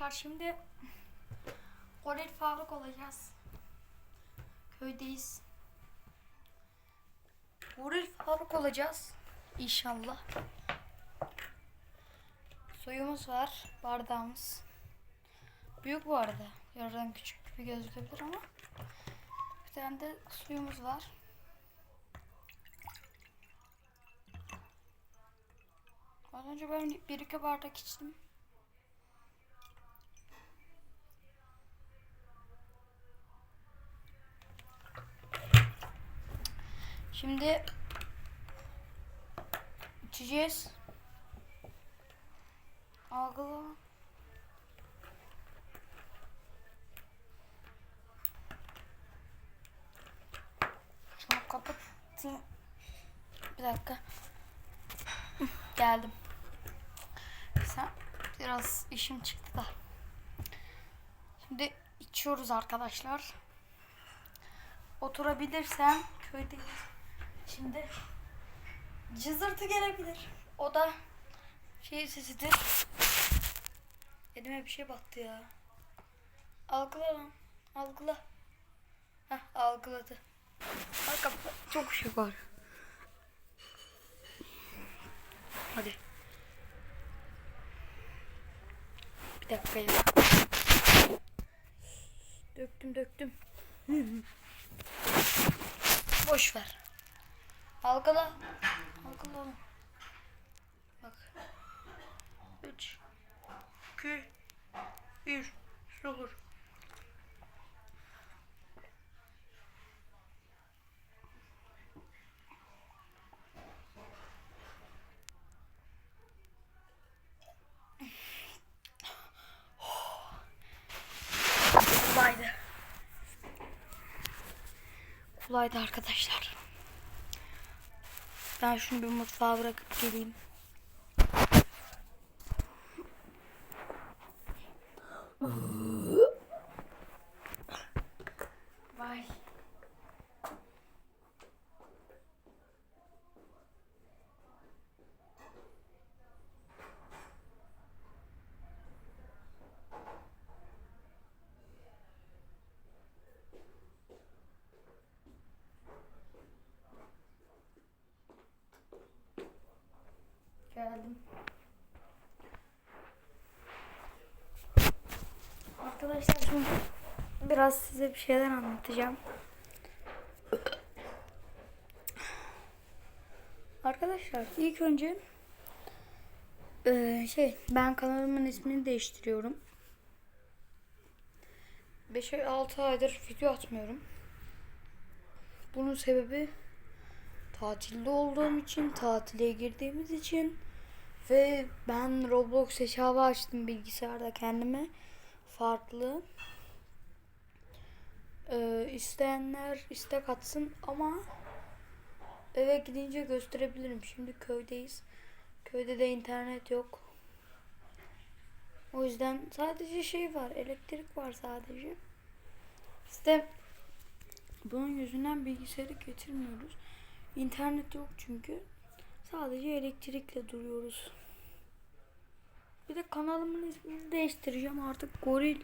Arkadaşlar şimdi Goril Faruk olacağız. Köydeyiz. Goril Faruk olacağız. İnşallah. Suyumuz var. Bardağımız. Büyük bu arada. Yarıdan küçük gibi gözükebilir ama. Bir tane de suyumuz var. Az önce ben bir iki bardak içtim. Şimdi içeceğiz. Algıla. Şunu kapatayım. Bir dakika. Geldim. Sen biraz işim çıktı da. Şimdi içiyoruz arkadaşlar. Oturabilirsem köydeyiz. Şimdi cızırtı gelebilir. O da şey sesidir. Elime bir şey battı ya. Algıla lan. Algıla. Heh algıladı. Arka çok şey var. Hadi. Bir dakika ya. Döktüm döktüm. Boş ver. Algıla oğlum. Bak. 3 2 1 0 Kolaydı. Kolaydı arkadaşlar. Ben şunu bir mutfağa bırakıp geleyim. Geldim. Arkadaşlar şimdi biraz size bir şeyler anlatacağım. Arkadaşlar ilk önce eee, şey ben kanalımın ismini değiştiriyorum. 5 ay 6 aydır video atmıyorum. Bunun sebebi tatilde olduğum için, tatile girdiğimiz için ve ben Roblox hesabı açtım bilgisayarda kendime. Farklı. Ee, isteyenler istek atsın ama eve gidince gösterebilirim. Şimdi köydeyiz. Köyde de internet yok. O yüzden sadece şey var. Elektrik var sadece. İşte bunun yüzünden bilgisayarı getirmiyoruz. İnternet yok çünkü. Sadece elektrikle duruyoruz. Bir de kanalımın ismini değiştireceğim artık Goril